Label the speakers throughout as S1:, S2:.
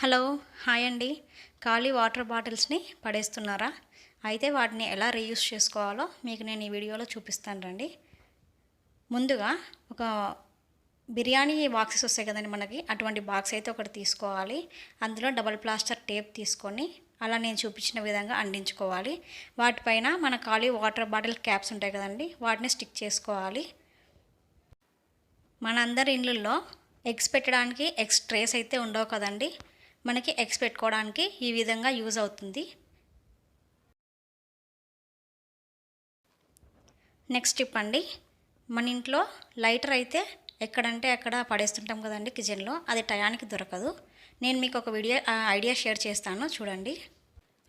S1: Hello hi అండి. ఖాళీ water బాటిల్స్ని పడేస్తున్నారా? అయితే వాటిని ఎలా రీయూస్ చేసుకోవాలో మీకు నేను ఈ వీడియోలో చూపిస్తాను రండి. ముందుగా ఒక బిర్యానీ బాక్సెస్ వస్తాయి కదండి మనకి అటువంటి బాక్స్ అయితే ఒకటి తీసుకోవాలి. అందులో డబల్ ప్లాస్టర్ టేప్ తీసుకొని అలా నేను చూపించిన విధంగా అందించుకోవాలి వాటిపైన మన ఖాళీ వాటర్ బాటిల్ క్యాప్స్ ఉంటాయి కదండి వాటిని స్టిక్ చేసుకోవాలి. మనందరి ఇళ్ళల్లో ఎగ్స్ పెట్టడానికి ఎగ్స్ ట్రేస్ అయితే ఉండవు కదండి మనకి ఎగ్స్ పెట్టుకోవడానికి ఈ విధంగా యూజ్ అవుతుంది. నెక్స్ట్ టిప్ అండి. మన ఇంట్లో లైటర్ అయితే ఎక్కడంటే అక్కడ పడేస్తుంటాం కదండి కిచెన్లో అది టయానికి దొరకదు. నేను మీకు ఒక వీడియో ఐడియా షేర్ చేస్తాను. చూడండి.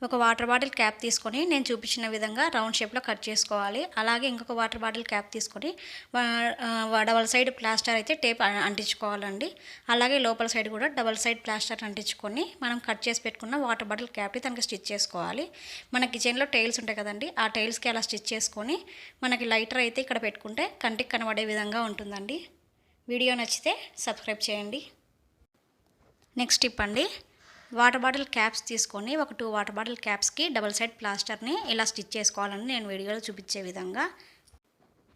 S1: ఒక వాటర్ బాటిల్ క్యాప్ తీసుకొని నేను చూపించిన విధంగా రౌండ్ షేప్లో కట్ చేసుకోవాలి. అలాగే ఇంకొక వాటర్ బాటిల్ క్యాప్ తీసుకొని డబల్ సైడ్ ప్లాస్టర్ అయితే టేప్ అంటించుకోవాలండి. అలాగే లోపల సైడ్ కూడా డబల్ సైడ్ ప్లాస్టర్ అంటించుకొని మనం కట్ చేసి పెట్టుకున్న వాటర్ బాటిల్ క్యాప్ని తనకి స్టిచ్ చేసుకోవాలి. మన కిచెన్లో టైల్స్ ఉంటాయి కదండి ఆ టైల్స్కి అలా స్టిచ్ చేసుకొని మనకి లైటర్ అయితే ఇక్కడ పెట్టుకుంటే కంటికి కనబడే విధంగా ఉంటుందండి. వీడియో నచ్చితే సబ్స్క్రైబ్ చేయండి. నెక్స్ట్ టిప్ అండి వాటర్ బాటిల్ క్యాప్స్ తీసుకొని ఒక టూ వాటర్ బాటిల్ క్యాప్స్కి డబల్ సైడ్ ప్లాస్టర్ని ఇలా స్టిచ్ చేసుకోవాలని నేను వీడియోలో చూపించే విధంగా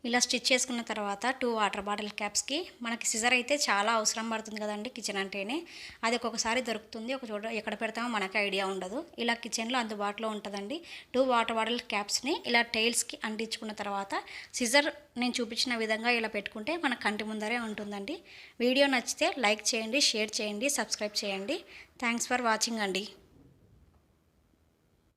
S1: ఇలా స్టిచ్ చేసుకున్న తర్వాత టూ వాటర్ బాటిల్ క్యాప్స్కి మనకి సిజర్ అయితే చాలా అవసరం పడుతుంది కదండి కిచెన్ అంటేనే. అది ఒక్కొక్కసారి దొరుకుతుంది ఒక చోట ఎక్కడ పెడతామో మనకి ఐడియా ఉండదు. ఇలా కిచెన్లో అందుబాటులో ఉంటుందండి. టూ వాటర్ బాటిల్ క్యాప్స్ని ఇలా టైల్స్కి అంటించుకున్న తర్వాత సిజర్ నేను చూపించిన విధంగా ఇలా పెట్టుకుంటే మన కంటి ముందరే ఉంటుందండి. వీడియో నచ్చితే లైక్ చేయండి షేర్ చేయండి సబ్స్క్రైబ్ చేయండి. థ్యాంక్స్ ఫర్ వాచింగ్ అండి.